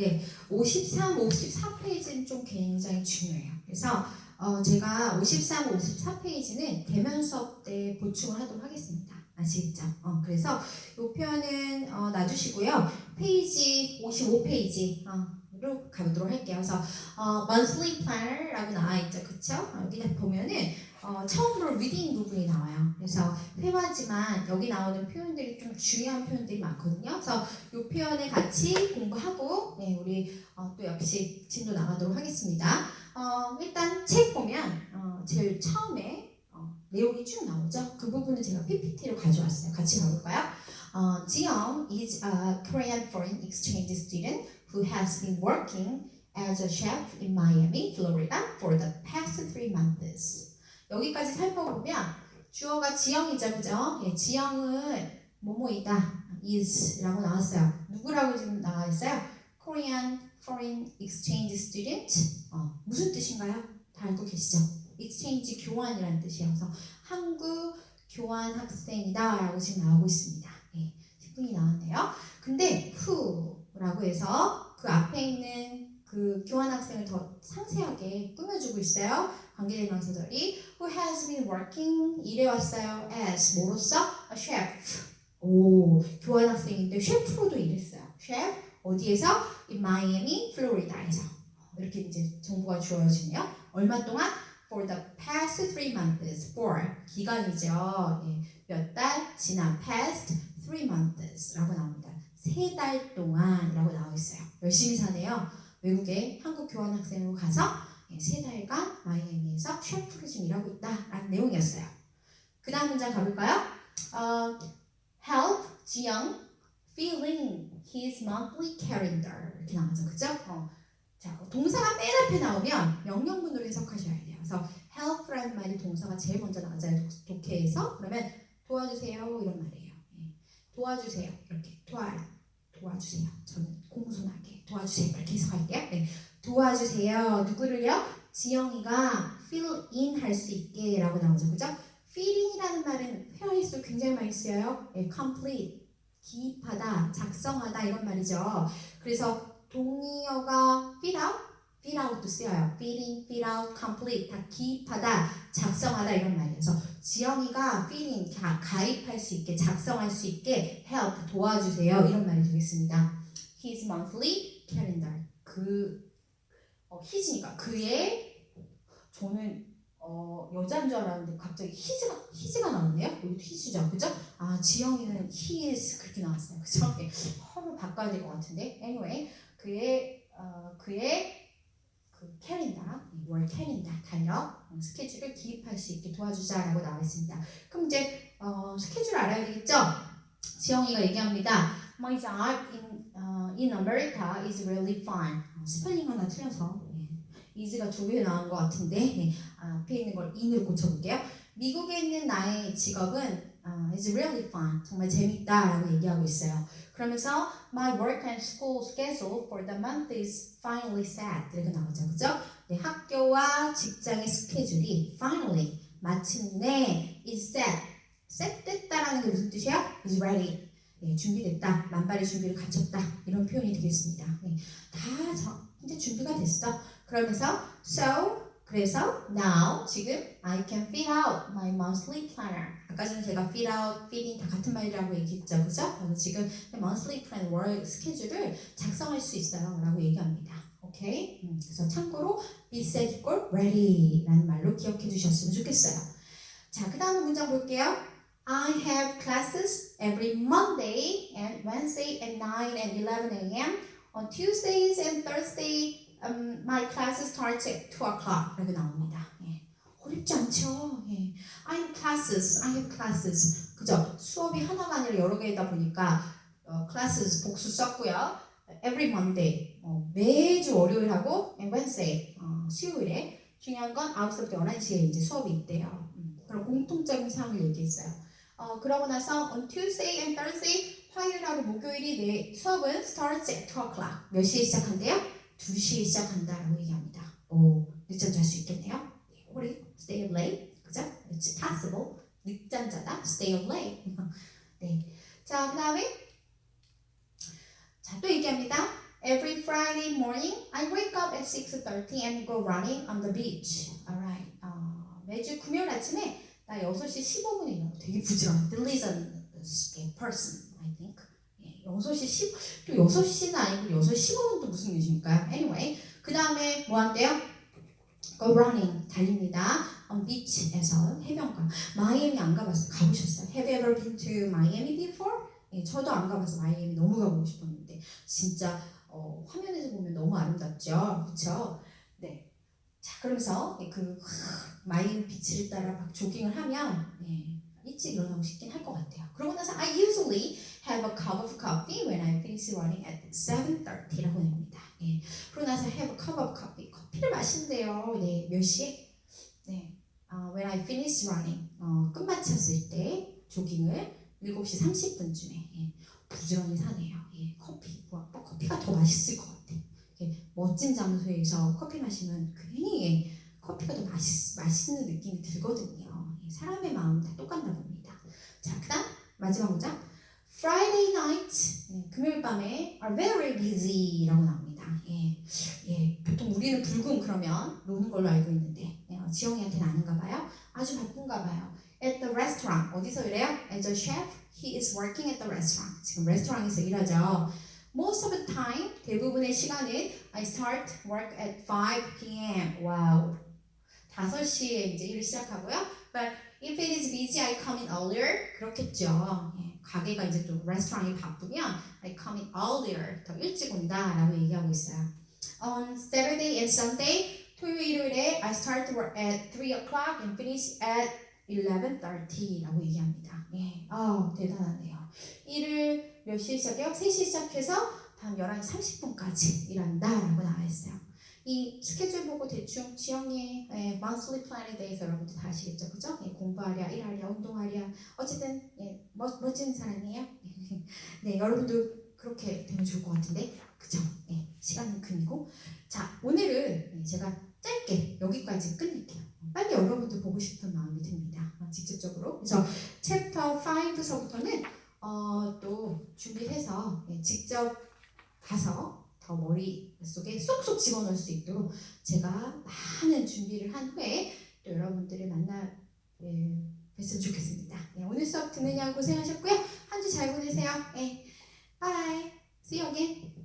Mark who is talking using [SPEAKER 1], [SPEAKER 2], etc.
[SPEAKER 1] 네, 53, 54페이지는 좀 굉장히 중요해요. 그래서 어, 제가 53, 54페이지는 대면 수업 때 보충을 하도록 하겠습니다. 아시겠죠? 어, 그래서 이 표현은 어, 놔주시고요. 페이지 55페이지 어, 로 가보도록 할게요. 그래서 어, monthly planner라고 나와 있죠? 어, 여기 보면은 어, 처음으로 reading 부분이 나와요. 그래서 회화지만 여기 나오는 표현들이 좀 중요한 표현들이 많거든요. 그래서 이 표현을 같이 공부하고 네, 우리 어, 또 역시 진도 나가도록 하겠습니다. 어, 일단 책 보면 어, 제일 처음에 어, 내용이 쭉 나오죠. 그 부분은 제가 PPT로 가져왔어요. 같이 가볼까요? 어, 지영 is a Korean foreign exchange student who has been working as a chef in Miami, Florida for the past three months. 여기까지 살펴보면 주어가 지영이죠, 그죠? 예, 지영은 뭐뭐이다, is라고 나왔어요. 누구라고 지금 나와 있어요? Korean Foreign Exchange Student. 어, 무슨 뜻인가요? 다 알고 계시죠? Exchange 교환이라는. 그래서 한국 교환 학생이다라고 지금 나오고 있습니다. 예, 10분이 나왔네요. 근데 who라고 해서 그 앞에 있는 그 교환 학생을 더 상세하게 꾸며주고 있어요. 관계대명사절이 who has been working 일해 왔어요 as 뭐로서 a chef. 오 교환 학생인데 셰프로도 일했어요. 셰프 어디에서 in Miami, 플로리다에서 이렇게 이제 정보가 주어지네요. 얼마 동안 for the past three months for 기간이죠. 예, 몇달 지난 past three months라고 나옵니다. 세 달 동안이라고 나와 있어요. 열심히 사네요. 외국에 한국 교환 학생으로 가서 예, 세 달간 마이애미에서 셰프로 지금 일하고 있다라는 내용이었어요. 그 다음 문장 가볼까요? 어, help 지영 filling his monthly calendar 이렇게 나오죠, 그죠? 어, 자, 동사가 맨 앞에 나오면 명령문으로 해석하셔야 돼요. 그래서 help라는 말이 동사가 제일 먼저 독- 독해에서. 그러면 도와주세요 이런 말이에요. 예. 도와주세요 이렇게 도와 도와주세요. 저는 공손하게 도와주세요 이렇게 해석할게요. 네. 도와주세요. 누구를요? 지영이가 fill in 할 수 있게 라고 나오죠. 그죠? filling이라는 말은 회화일수 굉장히 많이 쓰여요. 예, complete, 기입하다, 작성하다 이런 말이죠. 그래서 동의어가 fill out, fill out도 쓰여요. filling, fill out, complete 다 기입하다, 작성하다 이런 말이에요. 지영이가 filling 가, 가입할 수 있게 작성할 수 있게 help 도와주세요 이런 말이 되겠습니다. His monthly calendar 그 어, his니까 그의 저는 어, 여자인 줄 알았는데 갑자기 his가 his가 나왔네요. 여기도 his죠, 그죠? 아 지영이는 is 그렇게 나왔어요, 그죠? 예, 허를 바꿔야 될 것 같은데 anyway 그의 어, 그의 그 캘린더, 월 캘린더 달력 어, 스케줄을 기입할 수 있게 도와주자라고 나와 있습니다. 그럼 이제 어, 스케줄 알아야 되겠죠? 지영이가 얘기합니다. My job in 어, in America is really fun. 어, 스펠링 하나 틀려서 예. is가 두 개 나온 것 같은데 예. 아, 앞에 있는 걸 in으로 고쳐볼게요. 미국에 있는 나의 직업은 어, is really fun. 정말 재밌다라고 얘기하고 있어요. 그러면서 my work and school schedule for the month is finally set. 이렇게 나오죠, 그죠? 네, 학교와 직장의 스케줄이 finally 마침내 is set. set 됐다라는 게 무슨 뜻이에요? is ready. 네, 준비됐다. 만발의 준비를 갖췄다. 이런 표현이 되겠습니다. 네, 다 저, 이제 준비가 됐어. 그러면서 so 그래서 now 지금 I can fill out my monthly planner. 아까 전에 제가 fill out, fill in 다 같은 말이라고 얘기했죠, 그죠? 그래서 지금 monthly plan 월 스케줄을 작성할 수 있어요라고 얘기합니다. 오케이? 음, 그래서 참고로 be set equal ready라는 말로 기억해 주셨으면 좋겠어요. 자, 그 다음 문장 볼게요. I have classes every Monday and Wednesday at 9 and 11 a.m. On Tuesdays and Thursday, um, my classes starts at 2 o'clock. 이렇게 나옵니다. 예. 어렵지 않죠? 예. I have classes, I have classes. 그죠? 수업이 하나가 아니라 여러 개이다 보니까 어, classes 복수 썼고요. Every Monday, 어, 매주 월요일하고 and Wednesday, 어, 수요일에 중요한 건 9시부터 11시에 이제 수업이 있대요. 음, 그런 공통적인 사항을 얘기했어요. 어, 그러고 나서 on Tuesday and Thursday, 화요일하고 목요일이 내 수업은 starts at 2 o'clock. 몇 시에 시작한대요? 2시에 시작한다라고 얘기합니다. 오, 늦잠 잘 수 있겠네요. 우리 stay up late, 그죠? It's possible. 늦잠 자다, stay up late. 네. 자, 그 다음에 자, 또 얘기합니다. Every Friday morning, I wake up at 6:30 and go running on the beach. Alright. 어, 매주 금요일 아침에 나 6시 15분에 일어나. 되게 부지런해. diligent person, I think. 예, 6시 10, 또 6시는 아니고 6시 15분도 무슨 일이십니까? Anyway, 그 다음에 뭐 한대요? Go running, 달립니다. on beach에서 해변가. 마이애미 안 가봤어요. 가보셨어요? Have you ever been to Miami before? 예, 저도 안 가봐서 마이애미 너무 가보고 싶었는데 진짜 어, 화면에서 보면 너무 아름답죠, 그렇죠? 네. 자, 그러면서 예, 그 하, 마이애미 비치를 따라 막 조깅을 하면 예, 일찍 일어나고 싶긴 할 것 같아요. 그러고 나서 I usually have a cup of coffee when I finish running at 7:30라고 합니다. 예. 그러고 나서 have a cup of coffee, 커피를 마신대요. 네, 몇 시에? 네, 어, when I finish running, 어, 끝마쳤을 때 조깅을 7시 30분쯤에 예, 부지런히 사네요. 예, 커피, 뭐, 뭐 커피가 더 맛있을 것 같아. 예, 멋진 장소에서 커피 마시면 괜히 예, 커피가 더 맛있, 맛있는 느낌이 들거든요. 예, 사람의 마음 다 똑같나 봅니다. 자, 그 다음 마지막 문장. Friday night, 예, 금요일 밤에 are very busy라고 나옵니다. 예, 예, 보통 우리는 불금 그러면 노는 걸로 알고 있는데 예, 어, 지영이한테는 아닌가 봐요. 아주 바쁜가 봐요. At the restaurant 어디서 일해요? As a chef, he is working at the restaurant. 지금 레스토랑에서 일하죠. Most of the time, 대부분의 시간은 I start work at 5 p.m. 와우. 5시에 이제 일을 시작하고요. But if it is busy, I come in earlier. 그렇겠죠. 예, 가게가 이제 좀 레스토랑이 바쁘면 I come in earlier. 더 일찍 온다라고 얘기하고 있어요. On Saturday and Sunday, 토요일 일요일에 I start work at 3 o'clock and finish at 11.30라고 얘기합니다. 예, 아 대단하네요. 일을 몇 시에 시작해요? 3시에 시작해서 밤 11시 30분까지 일한다라고 나와 있어요. 이 스케줄 보고 대충 지영의 예, monthly plan에 대해서 여러분들 다 아시겠죠? 그죠? 예, 공부하랴, 일하랴, 운동하랴 어쨌든 예, 멋, 멋진 사람이에요. 네, 여러분도 그렇게 되면 좋을 것 같은데 그죠? 예, 시간은 금이고 자, 오늘은 예, 제가 짧게 여기까지 끝낼게요. 빨리 여러분들 보고 싶은 마음이 듭니다. 어, 직접적으로. 그래서 챕터 5서부터는 어, 또 준비해서 예, 직접 가서 더 머릿속에 쏙쏙 집어넣을 수 있도록 제가 많은 준비를 한 후에 또 여러분들을 만나 예, 뵀으면 좋겠습니다. 예, 오늘 수업 듣느냐 고생하셨고요. 한 주 잘 보내세요. 예, bye. See you again.